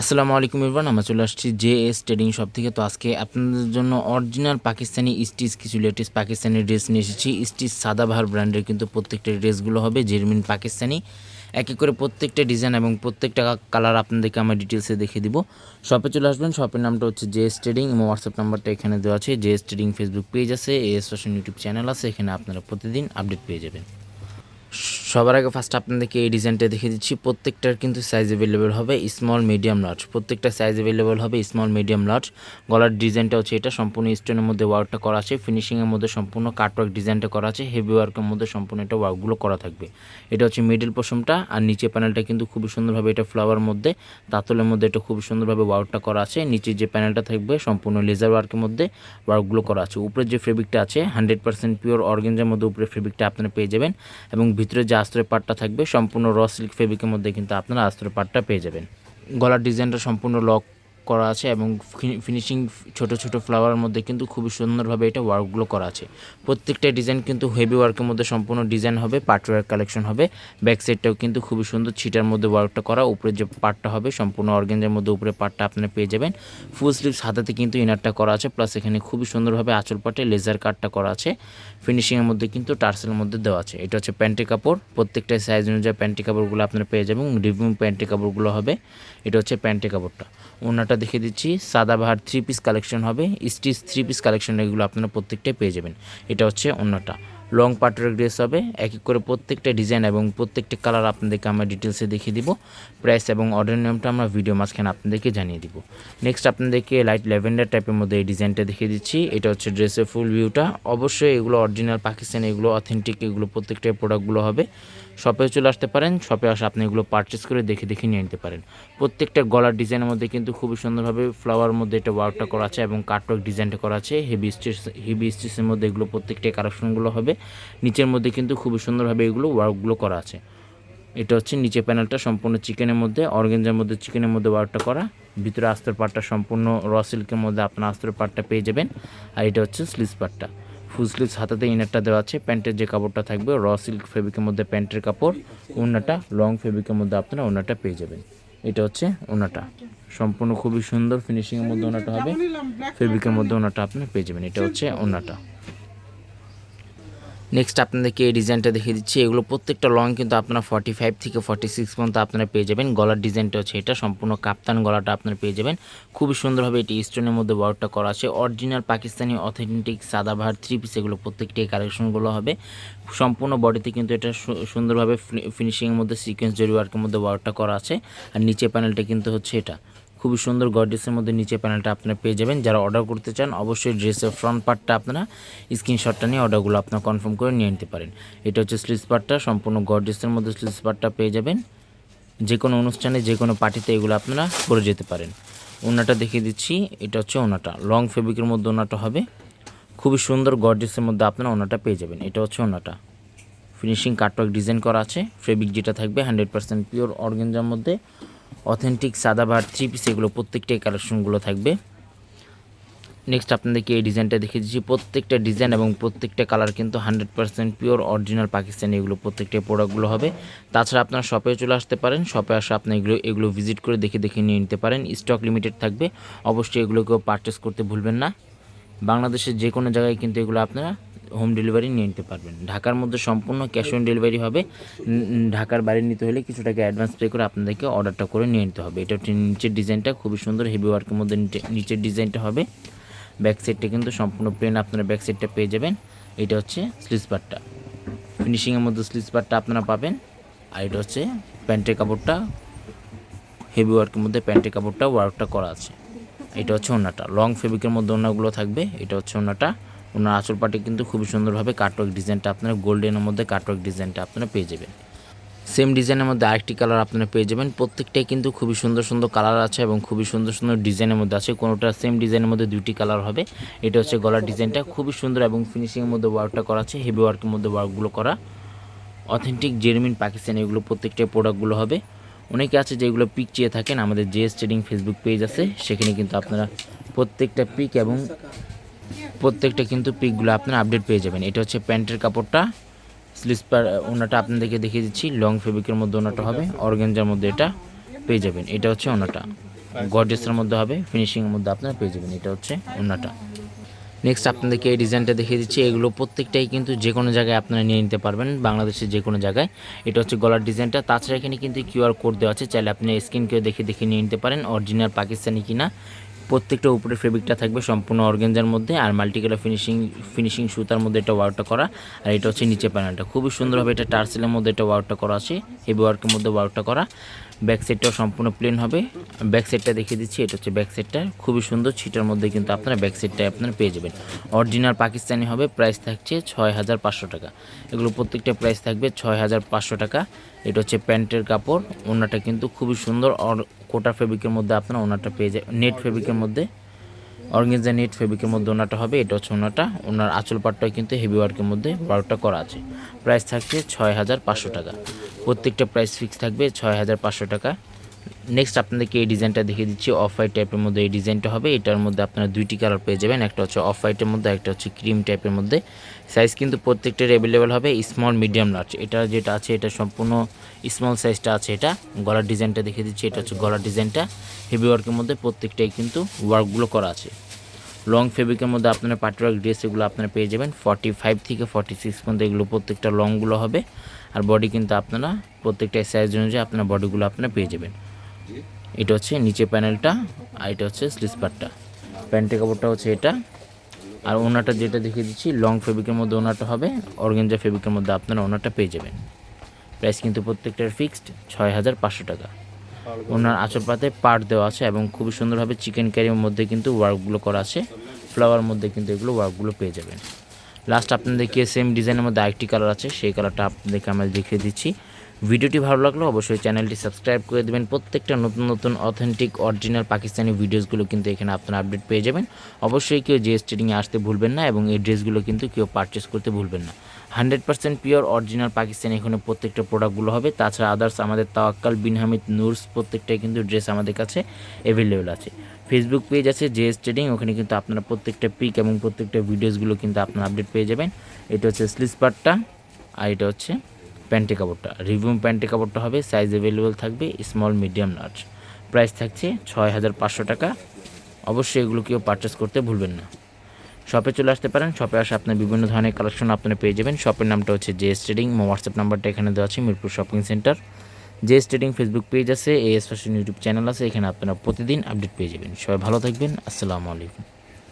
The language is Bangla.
আসসালামু আলাইকুম ইরফান আমরা চলে আসছি জে এস ট্রেডিং শপ থেকে। তো আজকে আপনাদের জন্য অরিজিনাল পাকিস্তানি স্টিচ, কিছু লেটেস্ট পাকিস্তানি ড্রেস নিয়ে এসেছি। স্টিচ সাদাবাহার ব্র্যান্ডের কিন্তু প্রত্যেকটা ড্রেসগুলো হবে, জেরমিন পাকিস্তানি। এক এক করে প্রত্যেকটা ডিজাইন এবং প্রত্যেকটা কালার আপনাদেরকে আমরা ডিটেলসে দেখিয়ে দিব। শপে চলে আসবেন, শপের নামটা হচ্ছে জে এস ট্রেডিং, এবং হোয়াটসঅ্যাপ নাম্বারটা এখানে দেওয়া আছে। J S trading Facebook page আছে এস ফ্যাশন ইউটিউব চ্যানেল আছে, এখানে আপনারা প্রতিদিন আপডেট পেয়ে যাবেন। সবার আগে ফার্স্ট আপনাদেরকে এই ডিজাইনটা দেখে দিচ্ছি। প্রত্যেকটার কিন্তু সাইজ অ্যাভেলেবেল হবে স্মল মিডিয়াম লার্জ প্রত্যেকটা সাইজ অ্যাভেলেবেল হবে স্মল মিডিয়াম লার্জ গলার ডিজাইনটা হচ্ছে এটা, সম্পূর্ণ স্টোনের মধ্যে ওয়ার্কটা করা আছে। ফিনিশিংয়ের মধ্যে সম্পূর্ণ কাটওয়ার্ক ডিজাইনটা করা আছে। হেভি ওয়ার্কের মধ্যে সম্পূর্ণ এটা ওয়ার্কগুলো করা থাকবে। এটা হচ্ছে মিডল পোশনটা আর নিচে প্যানেলটা কিন্তু খুবই সুন্দরভাবে এটা ফ্লাওয়ার মধ্যে তাতলের মধ্যে এটা খুবই সুন্দরভাবে ওয়ার্কটা করা আছে। নিচে যে প্যানেলটা থাকবে সম্পূর্ণ লেজার ওয়ার্কের মধ্যে ওয়ার্কগুলো করা আছে। উপরে যে ফেব্রিকটা আছে হান্ড্রেড পার্সেন্ট পিওর অর্গেঞ্জার মধ্যে উপরে ফেব্রিকটা আপনারা পেয়ে যাবেন। এবং ভিতরে যে আস্তরের পাটটা থাকবে। সম্পূর্ণ র সিল্ক ফেব্রিকের মধ্যে কিন্তু আপনারা আস্তরের পাটটা পেয়ে যাবেন। গলার ডিজাইনটা সম্পূর্ণ লক করা আছে এবং ফিনিশিং ছোট ছোট ফ্লাওয়ারের মধ্যে কিন্তু খুবই সুন্দরভাবে এটা ওয়ার্কগুলো করা আছে। প্রত্যেকটা ডিজাইন কিন্তু হেভি ওয়ার্কের মধ্যে সম্পূর্ণ ডিজাইন হবে পাটওয়ার কালেকশন হবে। ব্যাক সাইডটাও কিন্তু খুবই সুন্দর, ছিটার মধ্যে ওয়ার্কটা করা, উপরে যে পার্টটা হবে, সম্পূর্ণ অর্গেঞ্জের মধ্যে উপরে পার্টটা আপনারা পেয়ে যাবেন। ফুল স্লিভস হাতাতে কিন্তু ইনারটা করা আছে প্লাস এখানে খুবই সুন্দরভাবে আঁচল পাটে লেজার কাটটা করা আছে। ফিনিশিংয়ের মধ্যে কিন্তু টার্সেলের মধ্যে দেওয়া আছে। এটা হচ্ছে প্যান্টের কাপড়, প্রত্যেকটা সাইজ অনুযায়ী প্যান্টের কাপড়গুলো আপনারা পেয়ে যাবেন রিভিউ প্যান্টের কাপড়গুলো হবে। এটা হচ্ছে প্যান্টের কাপড়টা। ওনাটা দেখে দিচ্ছি। সাদাবাহার থ্রি পিস কালেকশন হবে। স্টিচ থ্রি পিস কালেকশন এগুলো আপনারা প্রত্যেকটাই পেয়ে যাবেন। এটা হচ্ছে অন্যটা। লং পার্টের ড্রেস হবে। এক এক করে প্রত্যেকটা ডিজাইন এবং প্রত্যেকটা কালার আপনাদেরকে আমরা ডিটেলসে দেখিয়ে দিব। প্রাইস এবং অর্ডার নিয়মটা আমরা ভিডিও মাঝখানে আপনাদেরকে জানিয়ে দিব। নেক্সট আপনাদেরকে লাইট ল্যাভেন্ডার টাইপের মধ্যে এই ডিজাইনটা দেখিয়ে দিচ্ছি। এটা হচ্ছে ড্রেসের ফুল ভিউটা অবশ্যই এগুলো অরিজিনাল পাকিস্তানি এগুলো অথেন্টিক এগুলো প্রত্যেকটা প্রোডাক্টগুলো হবে। শপে চলে আসতে পারেন শপে আসে আপনি এগুলো পারচেস করে দেখে দেখে নিয়ে নিতে পারেন। প্রত্যেকটা গলার ডিজাইনের মধ্যে কিন্তু খুবই সুন্দরভাবে ফ্লাওয়ার মধ্যে এটা ওয়ার্কটা করা আছে এবং কাটওয়ার্ক ডিজাইনটা করা আছে। হেভি স্টিচ হেভি স্টিচের মধ্যে এগুলো প্রত্যেকটা কালেকশনগুলো হবে। নিচের মধ্যে কিন্তু খুবই সুন্দরভাবে এগুলো ওয়ার্কগুলো করা আছে। এটা হচ্ছে নিচে প্যানেলটা সম্পূর্ণ চিকেনের মধ্যে অর্গেঞ্জার মধ্যে চিকেনের মধ্যে ওয়ার্কটা করা। ভিতরে আস্তর পাটটা সম্পূর্ণ র সিল্কের মধ্যে আপনার আস্তর পাটটা পেয়ে যাবেন। আর এটা হচ্ছে স্লিভস পাটটা ফুল হাতাতে ইনারটা দেওয়া আছে। প্যান্টের যে কাপড়টা থাকবে র সিল্ক ফেব্রিকের মধ্যে প্যান্টের কাপড়, ওনাটা লং ফেব্রিকের মধ্যে আপনারা ওনাটা পেয়ে যাবেন। এটা হচ্ছে ওনাটা। সম্পূর্ণ খুবই সুন্দর ফিনিশিংয়ের মধ্যে ওনাটা হবে। ফেব্রিকের মধ্যে ওনাটা আপনি পেয়ে যাবেন। এটা হচ্ছে ওনাটা। নেক্সট আপনাদেরকে এই ডিজাইনটা দেখিয়ে দিচ্ছি। এগুলো প্রত্যেকটা লং কিন্তু আপনারা ফর্টি ফাইভ থেকে ফর্টি সিক্স পর্যন্ত আপনারা পেয়ে যাবেন। গলার ডিজাইনটা হচ্ছে এটা। সম্পূর্ণ কাপ্তান গলাটা আপনারা পেয়ে যাবেন। খুবই সুন্দরভাবে এটি স্টোনের মধ্যে ওয়ার্কটা করা আছে। Original Pakistani authentic Sadabahar three piece এগুলো প্রত্যেকটি কালেকশনগুলো হবে। সম্পূর্ণ বডিতে কিন্তু এটা সুন্দরভাবে ফিনিশিংয়ের মধ্যে সিকোয়েন্স জরি ওয়ার্কের মধ্যে ওয়ার্কটা করা আছে। আর নিচে প্যানেলটা কিন্তু হচ্ছে এটা। খুবই সুন্দর গর্ডেসের মধ্যে নিচে প্যানেলটা আপনারা পেয়ে যাবেন। যারা অর্ডার করতে চান, অবশ্যই ড্রেসের ফ্রন্ট পার্টটা আপনারা স্ক্রিনশটটা নিয়ে অর্ডারগুলো আপনারা কনফার্ম করে নিয়ে নিতে পারেন। এটা হচ্ছে স্লিভস পার্টটা সম্পূর্ণ গর্ডেসের মধ্যে স্লিভস পার্টটা পেয়ে যাবেন। যে কোনো অনুষ্ঠানে যে কোনো পার্টিতে এগুলো আপনারা করে যেতে পারেন। ওনাটা দেখিয়ে দিচ্ছি, এটা হচ্ছে ওনাটা। লং ফেব্রিকের মধ্যে ওনাটা হবে। খুবই সুন্দর গর্ডেসের মধ্যে আপনারা ওনাটা পেয়ে যাবেন। এটা হচ্ছে ওনাটা। ফিনিশিং কাটওয়ার্ক ডিজাইন করা আছে। ফেব্রিক যেটা থাকবে হান্ড্রেড পার্সেন্ট পিওর অর্গেঞ্জার মধ্যে। অথেন্টিক সাদাবার থ্রি পিস এগুলো প্রত্যেকটাই কালেকশনগুলো থাকবে। নেক্সট আপনাদেরকে এই ডিজাইনটা দেখিয়ে দিচ্ছি। প্রত্যেকটা ডিজাইন এবং প্রত্যেকটা কালার কিন্তু hundred percent pure original Pakistani এগুলো প্রত্যেকটা প্রোডাক্টগুলো হবে। তাছাড়া আপনারা শপে চলে আসতে পারেন। শপে আসে আপনি এগুলো এগুলো ভিজিট করে দেখে দেখে নিয়ে নিতে পারেন। স্টক লিমিটেড থাকবে। অবশ্যই এগুলোকেও পারচেস করতে ভুলবেন না। বাংলাদেশের যে কোনো জায়গায় কিন্তু এগুলো আপনারা হোম ডেলিভারি নিয়ে নিতে পারবেন। ঢাকার মধ্যে সম্পূর্ণ ক্যাশ অন ডেলিভারি হবে। ঢাকার বাইরে নিতে হলে কিছু টাকা অ্যাডভান্স পে করে আপনাদেরকে অর্ডারটা করে নিয়ে নিতে হবে। এটা নিচের ডিজাইনটা খুবই সুন্দর হেভি ওয়ার্কের মধ্যে নিচের ডিজাইনটা হবে। ব্যাক সাইডটা কিন্তু সম্পূর্ণ প্লেন আপনারা ব্যাক সাইডটা পেয়ে যাবেন। এটা হচ্ছে স্লিজ ফিনিশিংয়ের মধ্যে স্লিজ আপনারা পাবেন। আর এটা হচ্ছে প্যান্টের কাপড়টা। হেভি ওয়ার্কের মধ্যে প্যান্টের কাপড়টা ওয়ার্কটা করা আছে। এটা হচ্ছে ওনাটা লং ফেব্রিকের মধ্যে ওনাগুলো থাকবে। এটা হচ্ছে ওনাটা ওনার আঁচল পাটে কিন্তু খুবই সুন্দরভাবে কাটওয়ার্ক ডিজাইনটা আপনারা গোল্ডেনের মধ্যে কাটওয়ার্ক ডিজাইনটা আপনারা পেয়ে যাবেন। সেম ডিজাইনের মধ্যে আরেকটি কালার আপনারা পেয়ে যাবেন। প্রত্যেকটাই কিন্তু খুবই সুন্দর সুন্দর কালার আছে এবং খুবই সুন্দর সুন্দর ডিজাইনের মধ্যে আছে। কোনোটা সেম ডিজাইনের মধ্যে দুইটি কালার হবে। এটা হচ্ছে গলার ডিজাইনটা। খুবই সুন্দর এবং ফিনিশিংয়ের মধ্যে ওয়ার্কটা করা আছে। হেভি ওয়ার্কের মধ্যে ওয়ার্কগুলো করা। অথেন্টিক জেরমিন পাকিস্তান এগুলো প্রত্যেকটাই প্রোডাক্টগুলো হবে। অনেকে আছে যেগুলো পিক চেয়ে থাকেন। আমাদের জেএস ট্রেডিং ফেসবুক পেজ আছে। সেখানে কিন্তু আপনারা প্রত্যেকটা পিক এবং প্রত্যেকটা কিন্তু পিকগুলো আপনারা আপডেট পেয়ে যাবেন। এটা হচ্ছে প্যান্টের কাপড়টা স্লিপার ওনাটা আপনাদেরকে দেখিয়ে দিচ্ছি। লং ফেব্রিকের মধ্যে ওনাটা হবে অর্গেঞ্জার মধ্যে এটা পেয়ে যাবেন। এটা হচ্ছে ওনাটা। গর্জেসের মধ্যে হবে ফিনিশিংয়ের মধ্যে আপনারা পেয়ে যাবেন। এটা হচ্ছে ওনাটা। নেক্সট আপনাদেরকে এই ডিজাইনটা দেখিয়ে দিচ্ছি। এগুলো প্রত্যেকটাই কিন্তু যে কোনো জায়গায় আপনারা নিয়ে নিতে পারবেন, বাংলাদেশের যে কোনো জায়গায়। এটা হচ্ছে গলার ডিজাইনটা তাছাড়া এখানে কিন্তু কিউআর কোড দেওয়া আছে। চাইলে আপনি স্ক্রিন কেউ দেখে দেখে নিয়ে নিতে পারেন। অরিজিনাল পাকিস্তানি কিনা। প্রত্যেকটা উপরে ফেব্রিকটা থাকবে সম্পূর্ণ অর্গেঞ্জার মধ্যে আর মাল্টিকালার ফিনিশিং ফিনিশিং সুতার মধ্যে এটা ওয়ার্কটা করা। আর এটা হচ্ছে নিচে প্যানেলটা খুবই সুন্দরভাবে এটা টার্সেলের মধ্যে এটা ওয়ার্কটা করা আছে হেভি ওয়ার্কের মধ্যে ওয়ার্কটা করা। ব্যাক সাইডটাও সম্পূর্ণ প্লেন হবে। ব্যাক সাইডটা দেখিয়ে দিচ্ছি, এটা হচ্ছে ব্যাক সাইডটা খুবই সুন্দর, ছিটার মধ্যে কিন্তু আপনারা ব্যাক সাইডটা আপনারা পেয়ে যাবেন। অরিজিনাল পাকিস্তানি হবে প্রাইস থাকছে ছয় হাজার পাঁচশো টাকা। এগুলো প্রত্যেকটা প্রাইস থাকবে ছয় হাজার পাঁচশো টাকা। এটা হচ্ছে প্যান্টের কাপড়। ওনাটা কিন্তু খুবই সুন্দর। অর কোটা ফেব্রিকের মধ্যে আপনারা ওনাটা পেয়ে যায় নেট ফেব্রিকের মধ্যে। অর্গেঞ্জা নেট ফেব্রিকের মধ্যে ওনাটা হবে। এটা হচ্ছে ওনাটা। ওনার আঁচল পাটটা কিন্তু হেভি ওয়ার্কের মধ্যে ওয়ার্কটা করা আছে। প্রাইস থাকছে ছয় হাজার পাঁচশো টাকা। প্রত্যেকটা প্রাইস ফিক্স থাকবে ছয় হাজার পাঁচশো টাকা। নেক্সট আপনাদেরকে এই ডিজাইনটা দেখিয়ে দিচ্ছি। অফ হোয়াইট টাইপের মধ্যে এই ডিজাইনটা হবে। এটার মধ্যে আপনারা দুইটি কালার পেয়ে যাবেন। একটা হচ্ছে অফ হোয়াইটের মধ্যে, একটা হচ্ছে ক্রিম টাইপের মধ্যে। সাইজ কিন্তু প্রত্যেকটার অ্যাভেলেবেল হবে। স্মল মিডিয়াম লার্জ এটা যেটা আছে, এটা সম্পূর্ণ স্মল সাইজটা আছে এটা। গলার ডিজাইনটা দেখিয়ে দিচ্ছি। এটা হচ্ছে গলার ডিজাইনটা হেভি ওয়ার্কের মধ্যে প্রত্যেকটাই কিন্তু ওয়ার্কগুলো করা আছে। লং ফেব্রিকের মধ্যে আপনারা পার্টিওয়ার্ক ড্রেস এগুলো আপনারা পেয়ে যাবেন। ফর্টি ফাইভ থেকে ফর্টি সিক্স পর্যন্ত এগুলো প্রত্যেকটা লংগুলো হবে। আর বডি কিন্তু আপনারা প্রত্যেকটা সাইজ অনুযায়ী আপনার বডিগুলো আপনারা পেয়ে যাবেন। এটা হচ্ছে নিচে প্যানেলটা, আর এটা হচ্ছে স্লিপারটা প্যান্টের কাপড়টা হচ্ছে এটা। আর ওনাটা যেটা দেখিয়ে দিচ্ছি, লং ফেব্রিকের মধ্যে ওনাটা হবে, অর্গেঞ্জা ফেব্রিকের মধ্যে আপনারা ওনাটা পেয়ে যাবেন। প্রাইস কিন্তু প্রত্যেকটার ফিক্সড ছয় হাজার পাঁচশো টাকা। ওনার আঁচল পাতে পাট দেওয়া আছে এবং খুবই সুন্দরভাবে চিকেন কারির মধ্যে কিন্তু ওয়ার্কগুলো করা আছে। ফ্লাওয়ার মধ্যে কিন্তু এগুলো ওয়ার্কগুলো পেয়ে যাবেন। লাস্ট আপনাদেরকে সেম ডিজাইনের মধ্যে আরেকটি কালার আছে, সেই কালারটা আপনাদেরকে আমরা দেখিয়ে দিচ্ছি। ভিডিওটি ভালো লাগলে অবশ্যই চ্যানেলটি সাবস্ক্রাইব করে দেবেন। প্রত্যেকটা নতুন নতুন অথেন্টিক অরিজিনাল পাকিস্তানি ভিডিওসগুলো কিন্তু এখানে আপনারা আপডেট পেয়ে যাবেন। অবশ্যই কেউ জিএস ট্রেডিংয়ে আসতে ভুলবেন না এবং এই ড্রেসগুলো কিন্তু কেউ পারচেস করতে ভুলবেন না। Hundred percent pure original Pakistani এখানে প্রত্যেকটা প্রোডাক্টগুলো হবে। তাছাড়া আদার্স আমাদের তাওয়াক্কাল, বিন হামিদ, নুরস, প্রত্যেকটাই কিন্তু ড্রেস আমাদের কাছে অ্যাভেলেবেল আছে। ফেসবুক পেজ আছে জেএস ট্রেডিং ওখানে কিন্তু আপনারা প্রত্যেকটা পিক এবং প্রত্যেকটা ভিডিওসগুলো কিন্তু আপনারা আপডেট পেয়ে যাবেন। এটা হচ্ছে স্লিস পার্টটা আর এটা হচ্ছে প্যান্টি কাপড়টা। রিভিউ প্যান্টি কাপড়টা হবে সাইজ অ্যাভেলেবেল থাকবে স্মল মিডিয়াম লার্জ প্রাইস থাকছে ছয় হাজার পাঁচশো টাকা। অবশ্যই এগুলো কেউ পারচেস করতে ভুলবেন না। শপে চলে আসতে পারেন শপে আসে আপনার বিভিন্ন ধরনের কালেকশন আপনারা পেয়ে যাবেন। শপের নামটা হচ্ছে জেএস ট্রেডিং হোয়াটসঅ্যাপ নাম্বারটা এখানে দেওয়া আছে, Mirpur shopping centre J S trading Facebook page আছে A S fashion YouTube channel আছে, এখানে আপনারা প্রতিদিন আপডেট পেয়ে যাবেন। সবাই ভালো থাকবেন, আসসালামু আলাইকুম।